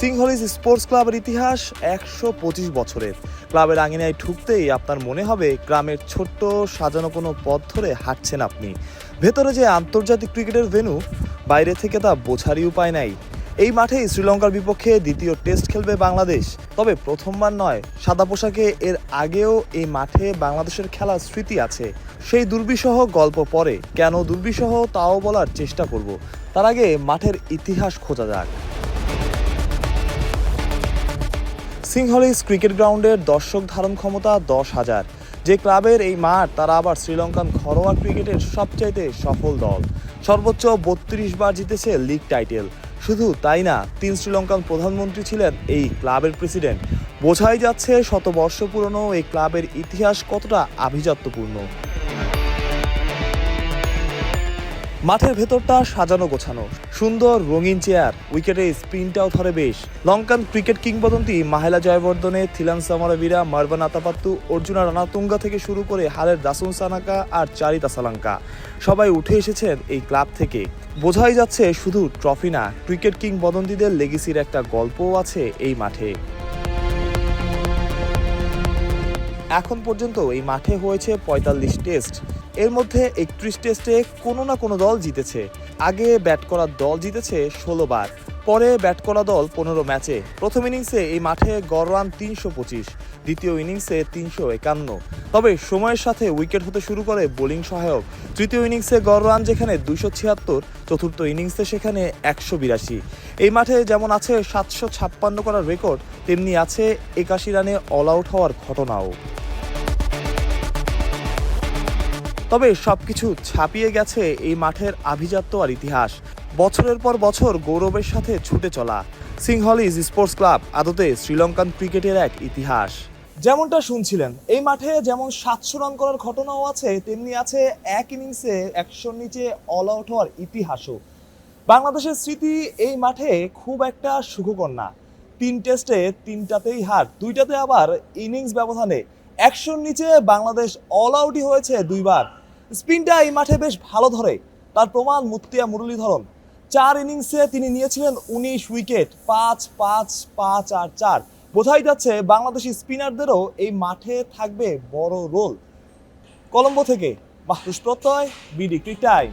Sinhalese sports ক্লাবের ইতিহাস একশো পঁচিশ বছরের। ক্লাবের আঙিনায় ঢুকতেই আপনার মনে হবে গ্রামের ছোট্ট সাজানো কোনো পথ ধরে হাঁটছেন আপনি। ভেতরে যে আন্তর্জাতিক ক্রিকেটের ভেন্যু, বাইরে থেকে তা বোঝারই উপায় নাই। এই মাঠেই শ্রীলঙ্কার বিপক্ষে দ্বিতীয় টেস্ট খেলবে বাংলাদেশ। তবে প্রথমবার নয়, সাদা পোশাকে এর আগেও এই মাঠে বাংলাদেশের খেলার স্মৃতি আছে। সেই দুর্বিষহ গল্প পরে কেন দুর্বিষহ তাও বলার চেষ্টা করব। তার আগে মাঠের ইতিহাস খোঁজা যাক। সিংহলিজ ক্রিকেট গ্রাউন্ডের দর্শক ধারণ ক্ষমতা দশ হাজার। যে ক্লাবের এই মাঠ, তারা আবার শ্রীলঙ্কান ঘরোয়া ক্রিকেটের সবচাইতে সফল দল। সর্বোচ্চ বত্রিশ বার জিতেছে লিগ টাইটেল। শুধু তাই না, তিন শ্রীলঙ্কান প্রধানমন্ত্রী ছিলেন এই ক্লাবের প্রেসিডেন্ট। বোঝাই যাচ্ছে শত বর্ষ পুরনো এই ক্লাবের ইতিহাস কতটা আভিজাত্যপূর্ণ। মাঠের ভেতরটা সাজানো গোছানো। সুন্দর রঙিন চেয়ার উইকেটে স্পিনটাও ধরে বেশ। লঙ্কান ক্রিকেট কিংবদন্তি মাহেলা জয়বর্ধনে, থিলান সামারাবিরা মার্বান আতাপাত্তু অর্জুনা রানাতুঙ্গা থেকে শুরু করে হালের দাসুন সানাকা আর চারিতা সালাঙ্কা। সবাই উঠে এসেছেন এই ক্লাব থেকে। বোঝাই যাচ্ছে শুধু ট্রফি না ক্রিকেট কিংবদন্তিদের লেগেসির একটা গল্পও আছে এই মাঠে। এখন পর্যন্ত এই মাঠে হয়েছে পঁয়তাল্লিশ টেস্ট এর মধ্যে একত্রিশ টেস্টে কোনো না কোনো দল জিতেছে। আগে ব্যাট করার দল জিতেছে ষোলো বার। পরে ব্যাট করা দল পনেরো ম্যাচে। প্রথম ইনিংসে এই মাঠে গড় রান তিনশো পঁচিশ, দ্বিতীয় ইনিংসে তিনশো একান্ন। তবে সময়ের সাথে উইকেট হতে শুরু করে বোলিং সহায়ক। তৃতীয় ইনিংসে গড় রান যেখানে দুইশো ছিয়াত্তর, চতুর্থ ইনিংসে সেখানে একশো বিরাশি। এই মাঠে যেমন আছে সাতশো ছাপ্পান্ন করার রেকর্ড, তেমনি আছে একাশি রানে অল আউট হওয়ার ঘটনাও। তবে সবকিছু ছাপিয়ে গেছে এই মাঠের আভিজাত্য আর ইতিহাস। বছরের পর বছর গৌরবের সাথে ছুটে চলা। সিংহলিজ স্পোর্টস ক্লাব আদতে শ্রীলঙ্কান ক্রিকেটের এক ইতিহাস। যেমনটা শুনছিলেন, এই মাঠে যেমন সাতশো রান করার ঘটনাও আছে, তেমনি আছে এক ইনিংসে একশোর নিচে অল আউট হওয়ার ইতিহাসও। বাংলাদেশের স্মৃতি এই মাঠে খুব একটা সুখকর না। তিন টেস্টে তিনটাতেই হার, দুইটাতে আবার ইনিংস ব্যবধানে। একশোর নিচে বাংলাদেশ অল আউটই হয়েছে দুইবার। স্পিনটা এই মাঠে বেশ ভালো ধরে। তার প্রমাণ মুত্তিয়া মুরলীধরন। চার ইনিংসে তিনি নিয়েছিলেন উনিশ উইকেট, পাঁচ পাঁচ পাঁচ আর চার। বোঝাই যাচ্ছে বাংলাদেশি স্পিনারদেরও এই মাঠে থাকবে বড় রোল। কলম্বো থেকে মাহরুষ প্রত্যয়, বিডি ক্রিক টাইম।